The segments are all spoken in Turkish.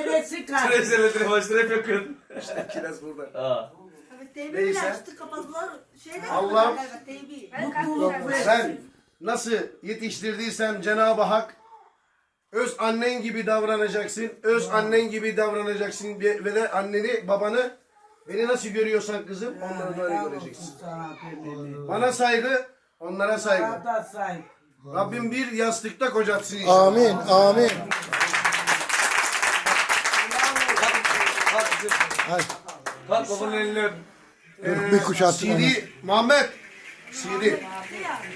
neresi kaldı? Trezeledin başına hep yakın. İşte kiraz burada. Aa. Evet, teybi Neyse. bile açtı kapadılar. Şeyde Allah- Evet, teybi. Sen nasıl yetiştirdiysem Cenab-ı Hak öz annen gibi davranacaksın. Öz annen gibi davranacaksın ve ve de anneni babanı beni nasıl görüyorsan kızım onları da öyle göreceksin. Sana. Bana saygı, onlara saygı. Bana da say. Rabbim bir yastıkta kocatsın inşallah. Amin, amin. Ay, Kalk babanın elini öp. Ee, bir kuş attın ona. Siri, Muhammed. Siri.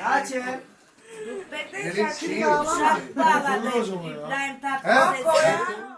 Açın. Elin Siri. Bağladı. İbrahim Tatlıses. He?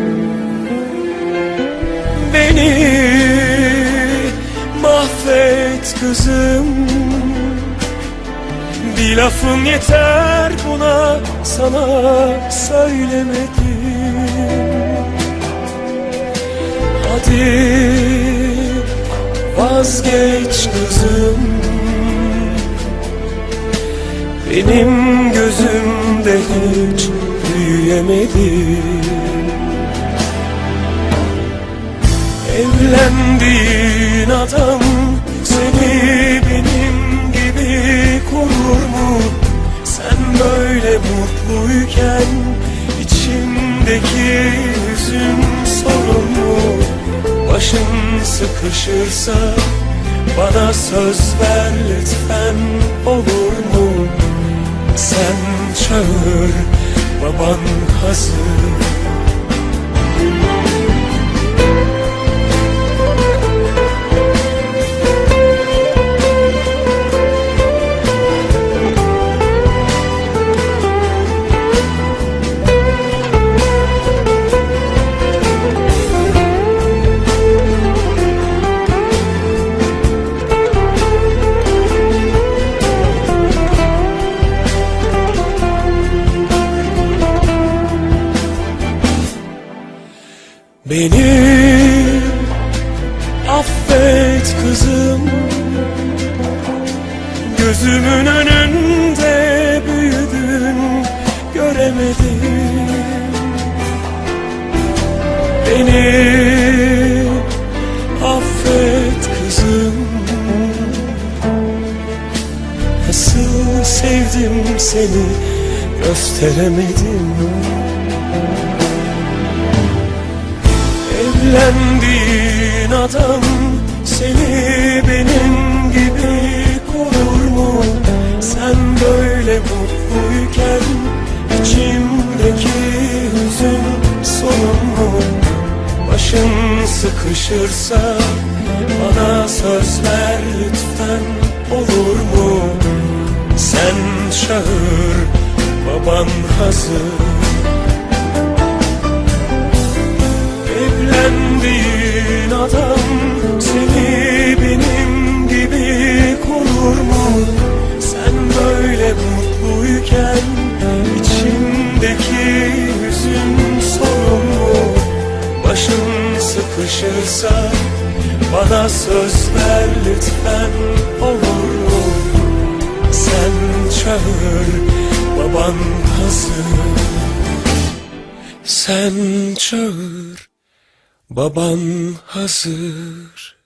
mahvet kızım. Bir lafın yeter buna sana söylemedim. Hadi vazgeç kızım. Benim gözümde hiç büyüyemedin. Evlendiğin adam seni benim gibi korur mu? Sen böyle mutluyken içimdeki hüzün sorun mu? Başın sıkışırsa bana söz ver lütfen olur mu? Sen çağır baban hazır Gözümün önünde büyüdün göremedim. Beni affet kızım. Nasıl sevdim seni gösteremedim. Evlendiğin adam mutluyken içimdeki hüzün sorun mu? Başın sıkışırsa bana söz ver lütfen olur mu? Sen çağır baban hazır Evlendiğin adam seni benim gibi korur mu? Sen böyle mutluyken içimdeki hüzün sorun mu? Başın sıkışırsa bana söz ver lütfen olur mu? Sen çağır baban hazır Sen çağır Baban hazır